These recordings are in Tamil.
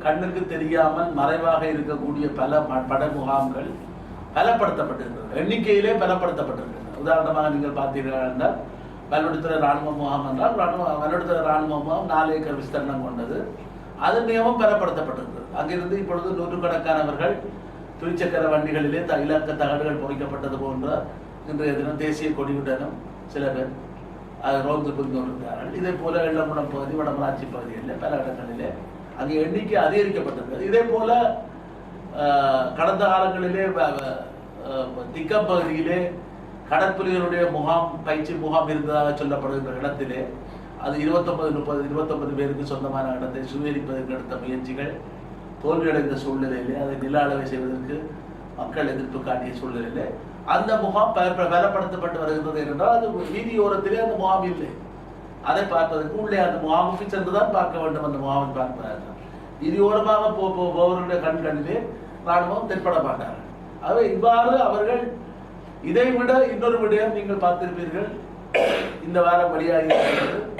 கண்ணுக்கு தெரியாமல் மறைவாக இருக்கக்கூடிய பல பட முகாம்கள் பலப்படுத்தப்பட்டிருக்கிறது. எண்ணிக்கையிலே பலப்படுத்தப்பட்டிருக்கிறது. உதாரணமாக நீங்கள் பார்த்தீர்கள் என்றால் வல்வெடுத்துறை ராணுவ முகாம் என்றால் ராணுவ வல்வெடுத்துறை ராணுவ முகாம் நாலு ஏக்கர் விஸ்தரணம் கொண்டது. அது மிகவும் பலப்படுத்தப்பட்டிருக்கிறது அங்கிருந்து இப்பொழுது நூற்றுக்கணக்கானவர்கள் துவிச்சக்கர வண்டிகளிலே த இலக்க தகடுகள் பொறிக்கப்பட்டது போன்ற இன்றைய தினம் தேசிய கொடியுடனும் சில பேர் அது ரோந்து புரிந்து கொண்டிருக்கிறார்கள். இதே போல எள்ளங்குளம் பகுதி வடமராட்சி பகுதிகளில் பல இடங்களிலே அங்கே எண்ணிக்கை அதிகரிக்கப்பட்டிருக்கிறது இதே போல கடந்த காலங்களிலே திக்கம் பகுதியிலே கடற்புலிகளுடைய முகாம் பயிற்சி முகாம் இருந்ததாக சொல்லப்படுகின்ற இடத்திலே அது இருபத்தொன்பது முப்பது இருபத்தொன்பது பேருக்கு சொந்தமான இடத்தை சுவீகரிப்பதற்கு எடுத்த முயற்சிகள் தோல்வியடைந்த சூழ்நிலையிலே அதை நில அளவை செய்வதற்கு மக்கள் எதிர்ப்பு காட்டிய சூழ்நிலையிலே அந்த முகாம் பலப்படுத்தப்பட்டு வருகிறது என்றால் அது வீதியோரத்திலே அந்த முகாம் இல்லை. அதை பார்ப்பதற்கு உள்ளே அந்த முகாமுக்கு சென்றுதான் பார்க்க வேண்டும் அந்த முகாமை பார்ப்பதாக வீதியோரமாக போ போ- போவர்களுடைய கண்களிலே ராணுவம் தென்பட மாட்டார்கள். ஆகவே இவ்வாறு அவர்கள் இதை விட இன்னொரு விடயம் நீங்கள் பார்த்திருப்பீர்கள். இந்த வாரம் வெளியாகி இருக்கிறது.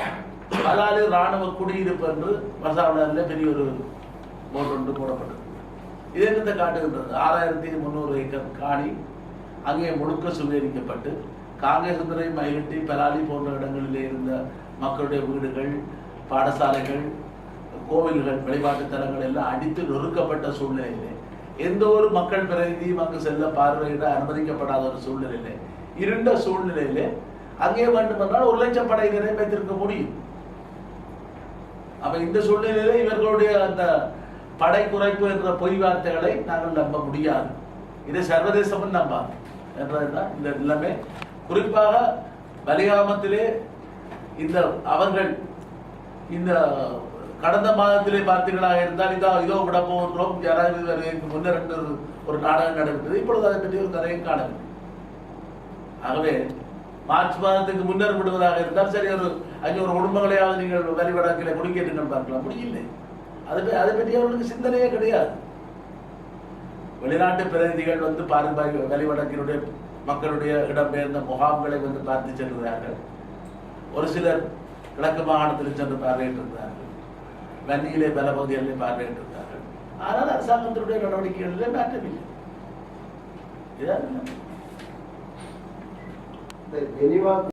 பலாலு ராணுவ குடியிருப்பு என்று மசாவில பெரிய ஒரு போர்டு ஒன்று போடப்பட்டது இது என்னத்தை காட்டுகின்றது? ஆறாயிரத்தி முந்நூறு ஏக்கர் காணி அங்கே முழுக்க சுவீகரிக்கப்பட்டு காங்கேசந்திரை மயிலட்டி பலாலி போன்ற இடங்களிலே இருந்த மக்களுடைய வீடுகள் பாடசாலைகள் கோவில்கள் வழிபாட்டு தலங்கள் எல்லாம் அடித்து நொறுக்கப்பட்ட சூழ்நிலையிலே எந்த ஒரு மக்கள் பிரதிநிதியும் அங்கு செல்ல பார்வையிட அனுமதிக்கப்படாத ஒரு சூழ்நிலையிலே இருண்ட சூழ்நிலையிலே அங்கே வேண்டுமென்றால் ஒரு லட்சம் படையினரை வைத்திருக்க முடியும். அப்ப இந்த சூழ்நிலையிலே இவர்களுடைய அந்த படை குறைப்பு என்ற பொய் வார்த்தைகளை நாங்கள் நம்ப முடியாது. இதை சர்வதேசமும் நம்பாது. என்றதுதான் இந்த நிலைமை. குறிப்பாக பலிகாமத்திலே இந்த அவர்கள் இந்த கடந்த மாதத்திலே பார்த்தீர்களாக இருந்தால் இதோ இதோ விட யாராவது முன்னர் என்று ஒரு- நாடகம் நடைபெற்றது இப்பொழுது அதை பற்றி ஒரு கதையும் காணவில்லை. ஆகவே மார்ச் மாதத்துக்கு முன்னர் விடுவதாக இருந்தால் சரி ஒரு ஐநூறு குடும்பங்களையாவது நீங்கள் வரி வழக்கில் குடிக்கேட்டுங்கள் பார்க்கலாம். முடியலை அது அதை பற்றி அவர்களுக்கு சிந்தனையே கிடையாது. வெளிநாட்டு பிரதிநிதிகள் வந்து பாரம்பரிய வரி மக்களுடைய இடம்பெயர்ந்த முகாம்களை வந்து பார்த்து சென்றார்கள் ஒரு சிலர் கிழக்கு மாகாணத்தில் சென்று பார்வையிட்டிருக்கிறார்கள் வன்னியிலே பல பகுதிகளிலே பார்வையிட்டிருக்கிறார்கள் ஆனால் அரசாங்கத்தினுடைய நடவடிக்கைகளிலே மாற்றமில்லை. இதான் இந்த